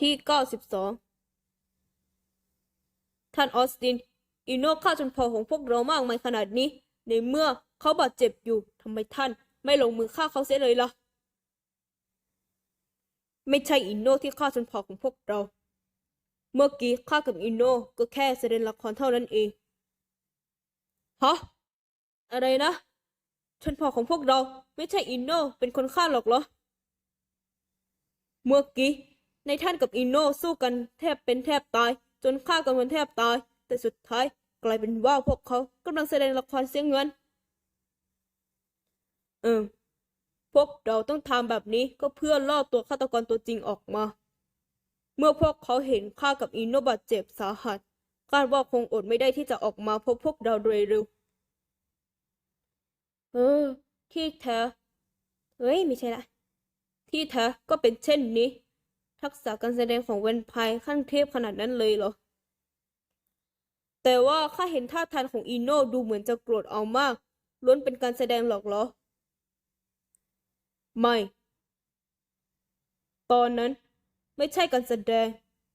ที่เก้าสิบสองท่านออสตินอิโนฆ่าจนพอของพวกเรามากมายขนาดนี้ ในเมื่อเขาบาดเจ็บอยู่ทำไมท่านไม่ลงมือฆ่าเขาเสียเลยล่ะ ไม่ใช่อินโนที่ฆ่าจนพอของพวกเรา เมื่อกี้ข้ากับอินโนก็แค่แสดงละครเท่านั้นเอง ฮะ อะไรนะ ชนพอของพวกเราไม่ใช่อินโนเป็นคนฆ่าหรอกเหรอ เมื่อกี้ ในท่านกับอินโนสู้กันแทบเป็นแทบตาย จนฆ่ากันมันแทบตาย แต่สุดท้ายกลายเป็นว่าพวกเขากำลังแสดงละครเสียเงิน เออ พวกเราต้องทำแบบนี้ก็เพื่อล่อตัวฆาตกรตัวจริงออกมา เมื่อพวกเขาเห็นข้ากับอินโนบาดเจ็บสาหัสคาดว่าคงอดไม่ได้ที่จะออกมาพบพวกเราโดยเร็ว เออ ที่แท้เฮ้ย ไม่ใช่ละ ที่แท้ก็เป็นเช่นนี้ ทักษะการแสดงของเวนไพายขั้นเทพขนาดนั้นเลยเหรอ แต่ว่าข้าเห็นท่าทางของอีโน่ดูเหมือนจะโกรธเอามาก ล้วนเป็นการแสดงหรอกเหรอ ไม่ ตอนนั้นไม่ใช่การแสดง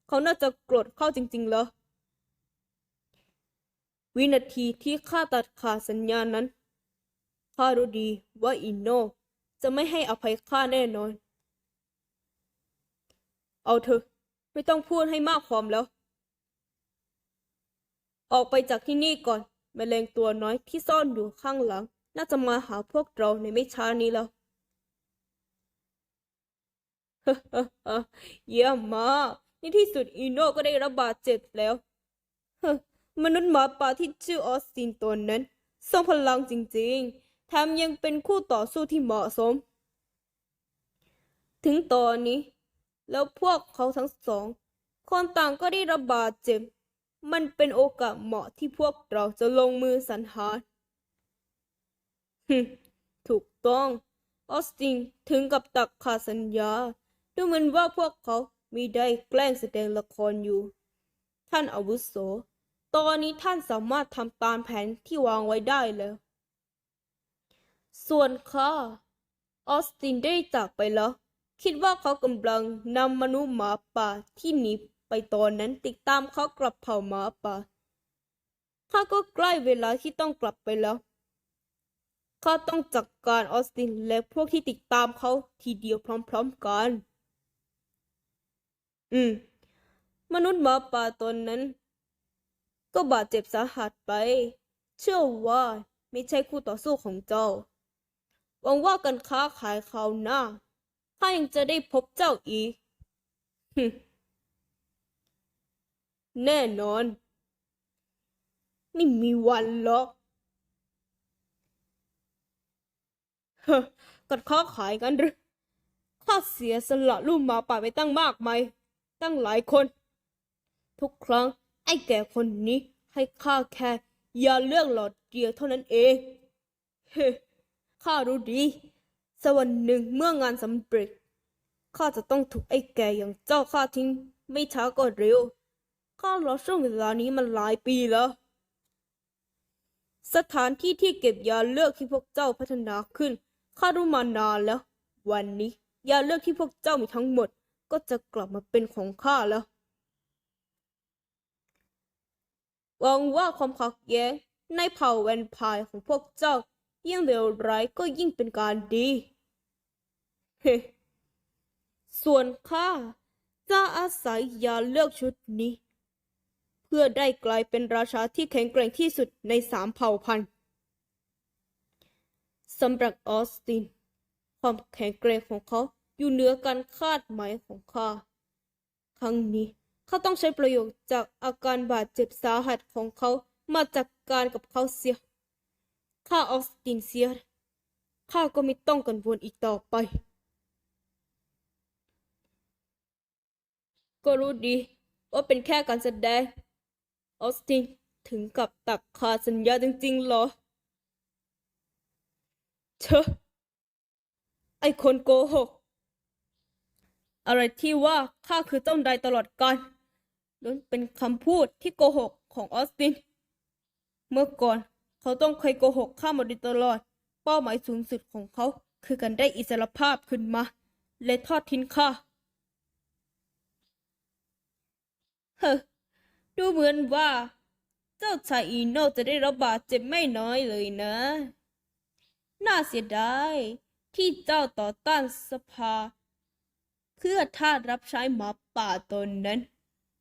เขาน่าจะโกรธเข้าจริงๆเหรอ วินาทีที่ข้าตัดขาดสัญญาณนั้นข้ารู้ดีว่าอินโนจะไม่ให้อภัยข้าแน่นอน เอาเถอะ ไม่ต้องพูดให้มากความแล้ว ออกไปจากที่นี่ก่อนแมลงตัวน้อยที่ซ่อนอยู่ข้างหลัง น่าจะมาหาพวกเราในไม่ช้านี้แล้วเยี่ยมมากในที่สุดอีโน่ก็ได้รับบาดเจ็บแล้วเฮ้อมนุษย์หมาป่าที่ชื่อออสตินตนนั้นทรงพลังจริงๆแถมยังเป็นคู่ต่อสู้ที่เหมาะสม ถึงตอนนี้ แล้วพวกเขาทั้งสอง คนต่างก็ได้รับบาดเจ็บ มันเป็นโอกาสเหมาะที่พวกเราจะลงมือสังหารฮึถูกต้อง ออสตินถึงกับตักขาดสัญญา ดูเหมือนว่าพวกเขามีได้แกล้งแสดงละครอยู่ ท่านอาวุโส ตอนนี้ท่านสามารถทำตามแผนที่วางไว้ได้แล้ว ส่วนข้าออสตินได้จากไปแล้ว คิดว่าเขากำลังนำมนุษย์หมาป่าที่หนีไปตอนนั้นติดตามเขากลับเผ่าหมาป่าข้าก็ใกล้เวลาที่ต้องกลับไปแล้วข้าต้องจัดกการออสตินและพวกที่ติดตามเขาทีเดียวพร้อมๆกัน อืม มนุษย์หมาป่าตนนั้น ก็บาดเจ็บสาหัสไป เชื่อว่าไม่ใช่คู่ต่อสู้ของเจ้าหวังว่าการค้าขายคราวหน้า ข้ายังจะได้พบเจ้าอีก แน่นอน ไม่มีวันหรอกกัดค้าขายกันหรือข้าเสียสละลูกหมาป่าไปตั้งมากมายตั้งหลายคน ทุกครั้ง ไอ้แก่คนนี้ให้ข้าแค่ยาเลือกหลอดเดียวเท่านั้นเอง เฮ้ข้ารู้ดี สักวันหนึ่งเมื่องานสำเร็จข้าจะต้องถูกไอ้แก่อย่างเจ้าฆ่าทิ้ง ไม่ช้าก็เร็วข้ารอช่วงเวลานี้มันหลายปีแล้ว สถานที่ที่เก็บยาเลือกที่พวกเจ้าพัฒนาขึ้นข้ารู้มานานแล้ว วันนี้ยาเลือกที่พวกเจ้ามีทั้งหมด ก็จะกลับมาเป็นของข้าแล้วหวังว่าความขัดแย้งในเผ่าแวนไพายของพวกเจ้ายิ่งเลวร้ายก็ยิ่งเป็นการดี ส่วนข้าจะอาศัยยาเลือกชุดนี้ เพื่อได้กลายเป็นราชาที่แข็งแกร่งที่สุดในสามเผ่าพันธุ์สำหรับออสติน ความแข็งแกร่งของเขาอยู่เหนือการคาดหมายของข้า ครั้งนี้เขาต้องใช้ประโยชน์จากอาการบาดเจ็บสาหัสของเขามาจัดการกับเขาเสีย ข้าออสตินเสีย ข้าก็ไม่ต้องกังวลอีกต่อไป ก็รู้ดีว่าเป็นแค่การแสดง ออสตินถึงกับตักขาสัญญาจริงๆหรอ เชอะไอคนโกหก อะไรที่ว่าข้าคือเจ้านายตลอดกาลล้วนเป็นคำพูดที่โกหกของออสติน เมื่อก่อนเขาต้องเคยโกหกข้ามาโดยตลอด เป้าหมายสูงสุดของเขาคือการได้อิสรภาพขึ้นมา และทอดทิ้งข้า ฮ้อ ดูเหมือนว่า เจ้าชายอีโนจะได้รับบาดเจ็บไม่น้อยเลยนะ น่าเสียดาย ที่เจ้าต่อต้านสภา เพื่อท่ารับใช้หมาป่าตนนั้น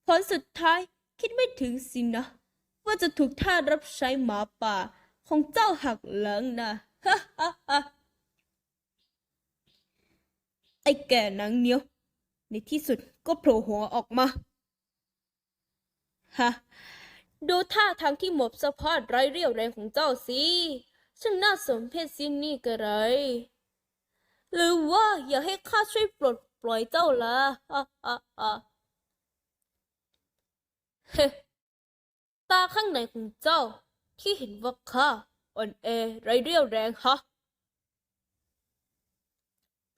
ผลสุดท้ายคิดไม่ถึงสินะ ว่าจะถูกท่ารับใช้หมาป่าของเจ้าหักหลังนะฮ่าฮ่าฮ่าไอ้แก่นังเนียว ในที่สุดก็โผล่หัวออกมา ฮะ ดูท่าทางที่หมบสะพาดไร้เรี่ยวแรงของเจ้าสิช่างน่าสมเพชสิ้นนี่กระไร หรือว่าอยากให้ข้าช่วยปลดปล่อยเจ้าล่ะฮ่าฮ่าฮ่าเฮ้ตาข้างในของเจ้า ที่เห็นว่าข้าอ่อนแอไร้เรี่ยวแรงฮะ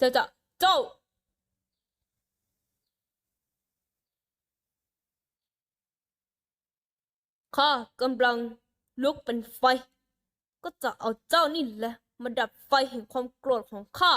จะจะเจ้า ข้ากำลังลุกเป็นไฟ ก็จะเอาเจ้านี่แหละ มาดับไฟแห่งความโกรธของข้า